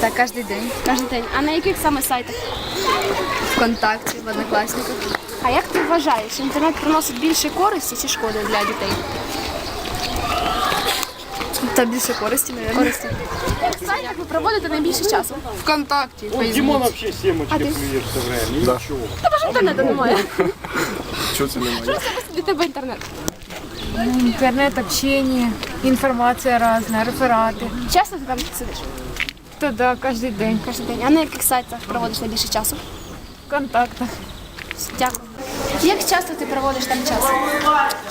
Так, кожен день. Кожен день. А на яких саме сайтах? Вконтакті, в однокласниках. А як ти вважаєш, інтернет приносить більше користі чи шкоди для дітей? Та більше користі, мабуть. Користі. В сайтах ви проводите найбільше часу. Вконтакті, Вот Димон Фейсбук. вообще семечки плюет все время. И ничего. Тебе ж інтернету немає. Що це немає? Для тебе інтернет? Интернет, общение, информация разная, рефераты. Часто ти там сидиш? То да, каждый день. Кожен день. А на яких сайтах проводиш найбільше часу? В контактах. Дякую. Як часто ти проводиш там час?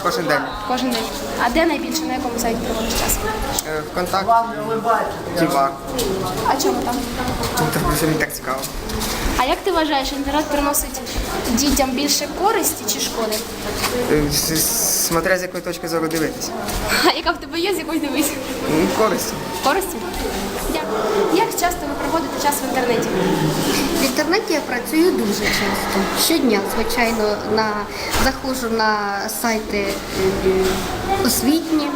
Кожен день. Кожен день. А де найбільше, на якому сайті проводиш час? Е, Вконтакті, Тіва. А чому там? Тому що мені так цікаво. Як ти вважаєш, інтернет приносить дітям більше користі чи шкоди? Е, Смотря з якої точки зору дивитися. А яка в тебе є, з якої дивись? Користь. Користі? Дякую. Як часто ви проводите час в інтернеті? В інтернеті я працюю дуже часто. Щодня, звичайно, на, заходжу на сайти освітні,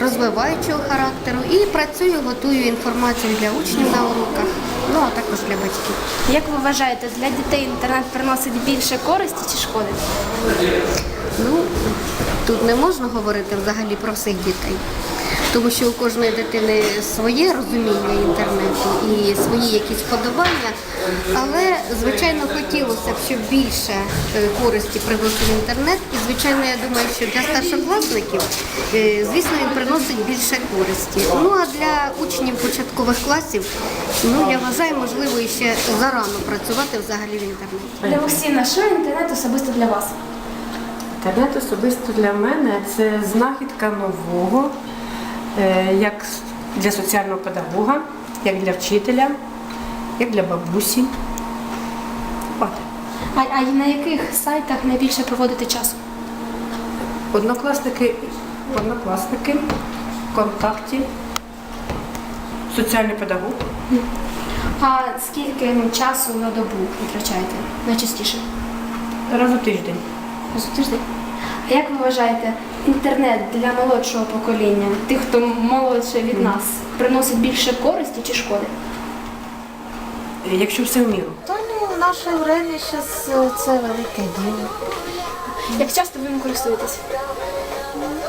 розвиваючого характеру і працюю, готую інформацію для учнів на уроках, ну а також для батьків. Як ви вважаєте, для дітей інтернет приносить більше користі чи шкоди? Ну, тут не можна говорити взагалі про всіх дітей, тому що у кожної дитини своє розуміння інтернету і свої якісь вподобання. Але, звичайно, хотілося б, щоб більше е, користі приносив інтернет. І, звичайно, я думаю, що для старшокласників, е, звісно, він приносить більше користі. Ну а для учнів початкових класів, ну я вважаю, можливо, і ще зарано працювати взагалі в інтернеті. Олексійна, що інтернет особисто для вас? Інтернет особисто для мене це знахідка нового, як для соціального педагога, як для вчителя, як для бабусі. От. А, а на яких сайтах найбільше проводите часу? Однокласники, однокласники, ВКонтакті, соціальний педагог. А скільки ну, часу на добу витрачаєте найчастіше? Раз у тиждень. Раз у тиждень. А як ви вважаєте, інтернет для молодшого покоління, тих, хто молодше від нас, приносить більше користі чи шкоди? Якщо все в міру. Та ну, в наше время зараз це велике діло. Як часто ви ним користуєтесь?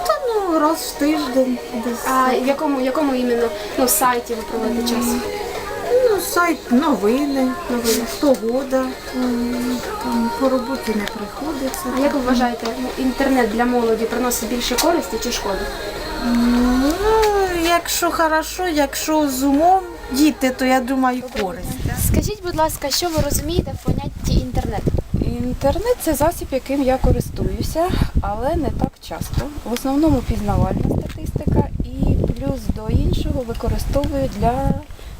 Та ну, раз в тиждень десь. А в якому, якому іменно ну, сайті ви проводите час? Сайт новини, новини. погода. Там по роботі не приходиться. А як ви вважаєте, інтернет для молоді приносить більше користі чи шкоди? Ну, якщо хорошо, якщо з умом діти, то я думаю користь. Скажіть, будь ласка, що ви розумієте в понятті інтернет? Інтернет це засіб, яким я користуюся, але не так часто. В основному пізнавальна статистика і плюс до іншого використовую для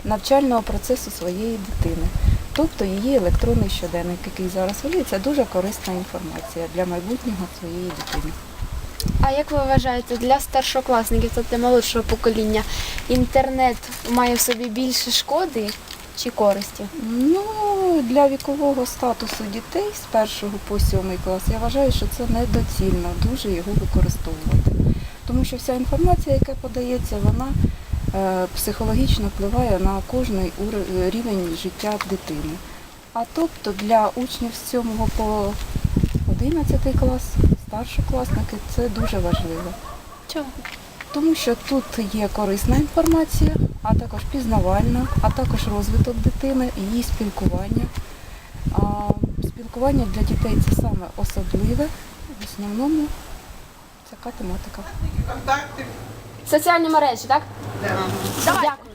навчального процесу своєї дитини. Тобто її електронний щоденник, який зараз веде, це дуже корисна інформація для майбутнього своєї дитини. А як ви вважаєте, для старшокласників, тобто для молодшого покоління, інтернет має в собі більше шкоди чи користі? Ну, для вікового статусу дітей з першого по сьомий клас я вважаю, що це недоцільно дуже його використовувати. Тому що вся інформація, яка подається, вона психологічно впливає на кожний рівень життя дитини. А тобто для учнів з 7 по 11 клас, старшокласники, це дуже важливо. Чого? Тому що тут є корисна інформація, а також пізнавальна, а також розвиток дитини, її спілкування. А спілкування для дітей це саме особливе. В основному така тематика. Соціальні мережі, так? Давай. Дякую.